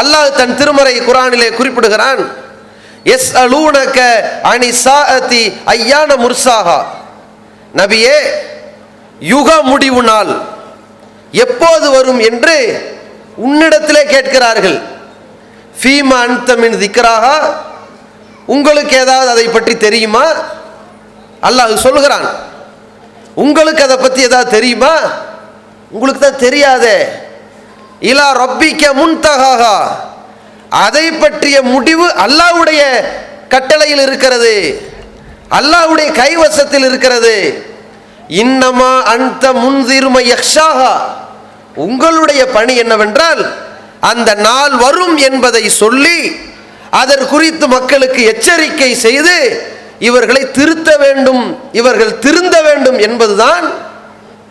அல்லாஹ் தன் திருமறை குரானிலே குறிப்பிடுகிறான் எஸ் அலூனக அணி சாஅதி ஐயான முர்சாஹா. நபியே யுக முடிவு நாள். எப்போது வரும் என்று உன்னிடத்திலே கேட்கிறார்கள். ஃபீமா அன்தமின் திக்ராகா உங்களுக்கு ஏதாவது அதை பற்றி தெரியுமா? அல்லாஹ் சொல்கிறான் உங்களுக்கு அதை பற்றி ஏதாவது தெரியுமா? உங்களுக்கு தான் தெரியாதே. இலா ரப்பிக்க முன்தகாகா. அதை பற்றிய முடிவு அல்லாவுடைய கட்டளையில் இருக்கிறது. அல்லாவுடைய கைவசத்தில் இருக்கிறது. இன்னமா அந்த முன்திரும யக்ஷாகா உங்களுடைய பணி என்னவென்றால் அந்த நாள் வரும் என்பதை சொல்லி அதற்குறித்து மக்களுக்கு எச்சரிக்கை செய்து இவர்களை திருத்த வேண்டும் இவர்கள் திருந்த வேண்டும் என்பதுதான்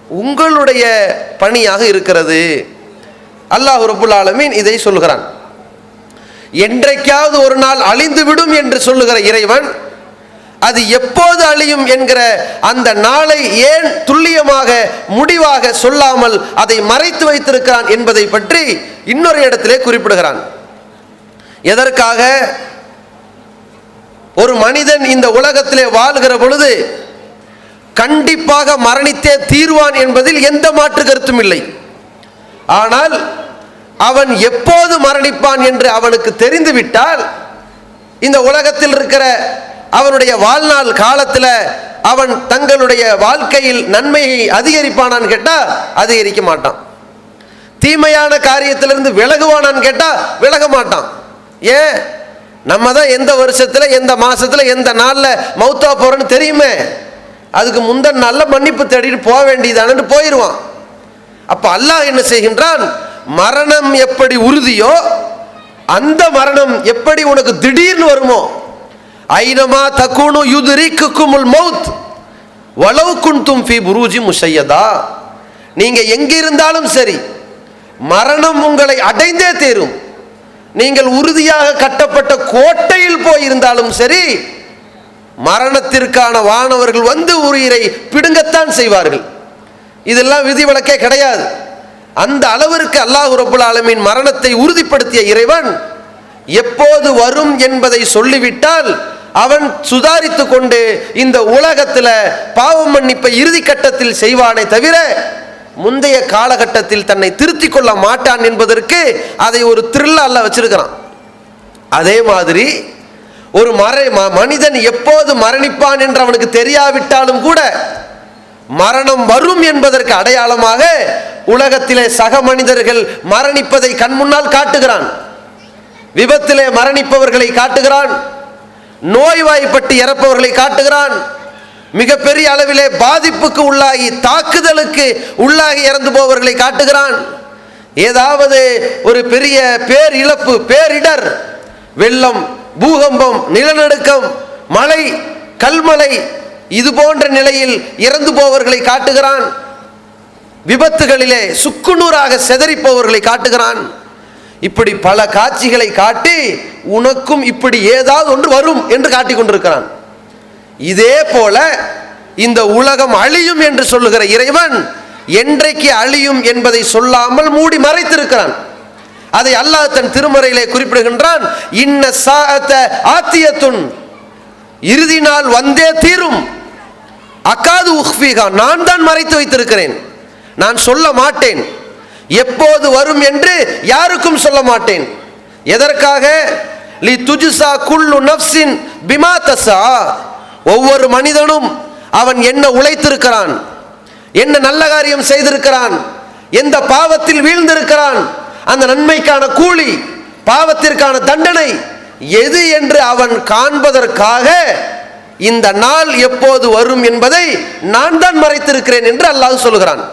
உங்களுடைய பணியாக இருக்கிறது. அல்லாஹ் ரபுல் ஆலமீன் இதை சொல்கிறான் என்றைக்காவது ஒரு நாள் அழிந்துவிடும் என்று சொல்லுகிற இறைவன் அது எப்போது அழியும் என்கிற அந்த நாளை ஏன் துல்லியமாக முடிவாக சொல்லாமல் அதை மறைத்து வைத்திருக்கிறான் என்பதை பற்றி இன்னொரு இடத்திலே குறிப்பிடுகிறான். எதற்காக? ஒரு மனிதன் இந்த உலகத்திலே வாழ்கிற பொழுது கண்டிப்பாக மரணித்தே தீர்வான் என்பதில் எந்த மாற்று கருத்தும் இல்லை. ஆனால் அவன் எப்போது மரணிப்பான் என்று அவனுக்கு தெரிந்துவிட்டால் இந்த உலகத்தில் இருக்கிற அவனுடைய வாழ்நாள் காலத்தில் அவன் தங்களுடைய வாழ்க்கையில் நன்மையை அதிகரிப்பானான்னு கேட்டால் அதிகரிக்க மாட்டான். தீமையான காரியத்திலிருந்து விலகுவானான்னு கேட்டால் விலக மாட்டான். ஏன்? நம்ம தான் எந்த வருஷத்தில் எந்த மாதத்தில் எந்த நாளில் மௌத்தா போகிறோன்னு தெரியுமே. அதுக்கு முந்தின நாளில் மன்னிப்பு தேடிட்டு போக வேண்டியதானு போயிடுவான் அப்போ அல்லாஹ் என்ன செய்கின்றான்? மரணம் எப்படி உறுதியோ அந்த மரணம் எப்படி உனக்கு திடீர்னு வருமோ ஐனமா தக்குனு யுதுரிக்குமுல் மவுத் வளவு குண்டும் ஃபி புரூஜி முஷையதா. நீங்க எங்கிருந்தாலும் சரி மரணம் உங்களை அடைந்தே தீரும். நீங்கள் உறுதியாக கட்டப்பட்ட கோட்டையில் போயிருந்தாலும் சரி மரணத்திற்கான வானவர்கள் வந்து உயிரை பிடுங்கத்தான் செய்வார்கள். இதெல்லாம் விதிவிலக்கே கிடையாது. அந்த அளவிற்கு அல்லாஹ் ரபுல் ஆலமின் மரணத்தை உறுதிப்படுத்திய இறைவன் எப்போது வரும் என்பதை சொல்லிவிட்டால் அவன் சுதாரித்து கொண்டு இந்த உலகத்தில் பாவம் மன்னிப்பை இறுதி கட்டத்தில் செய்வானே தவிர முந்தைய காலகட்டத்தில் தன்னை திருத்திக் கொள்ள மாட்டான் என்பதற்கு அதை ஒரு த்ரில் அல்ல வச்சிருக்கிறான். அதே மாதிரி ஒரு மறை ம- மனிதன் எப்போது மரணிப்பான் என்று அவனுக்கு தெரியாவிட்டாலும் கூட மரணம் வரும் என்பதற்கு அடையாளமாக உலகத்திலே சக மனிதர்கள் மரணிப்பதை கண் முன்னால் காட்டுகிறான். விபத்திலே மரணிப்பவர்களை காட்டுகிறான். நோய்வாய்ப்பட்டு இறப்பவர்களை காட்டுகிறான். மிகப்பெரிய அளவிலே பாதிப்புக்கு உள்ளாகி தாக்குதலுக்கு உள்ளாகி இறந்து போவர்களை காட்டுகிறான். ஏதாவது ஒரு பெரிய பேர் இழப்பு பேரிடர் வெள்ளம் பூகம்பம் நிலநடுக்கம் மழை கல்மலை இது போன்ற நிலையில் இறந்து போவர்களை காட்டுகிறான். விபத்துகளிலே சுக்குநூறாக செதறிப்பவர்களை காட்டுகிறான். இப்படி பல காட்சிகளை காட்டி உனக்கும் இப்படி ஏதாவது ஒன்று வரும் என்று காட்டிக் கொண்டிருக்கிறான். இதே போல இந்த உலகம் அழியும் என்று சொல்லுகிற இறைவன் என்றைக்கு அழியும் என்பதை சொல்லாமல் மூடி மறைத்திருக்கிறான். அதை அல்லாஹ் தன் திருமறையிலே குறிப்பிடுகின்றான் இன்ன சாத்த ஆத்தியத்துன் இறுதி நாள் வந்தே தீரும். அக்காது உஹ்ஃபிகா நான் தான் மறைத்து வைத்திருக்கிறேன். நான் சொல்ல மாட்டேன். எப்போது வரும் என்று யாருக்கும் சொல்ல மாட்டேன். எதற்காக? லி துஜுசா குல்லு நப்சின் பிமா தசா ஒவ்வொரு மனிதனும் அவன் என்ன உழைத்திருக்கிறான்? என்ன நல்ல காரியம் செய்திருக்கிறான்? எந்த பாவத்தில் வீழ்ந்திருக்கிறான்? அந்த நன்மைக்கான கூலி பாவத்திற்கான தண்டனை எது என்று அவன் காண்பதற்காக இந்த நாள் எப்போது வரும் என்பதை நான் தான் மறைத்திருக்கிறேன் என்று அல்லாஹ் சொல்கிறான்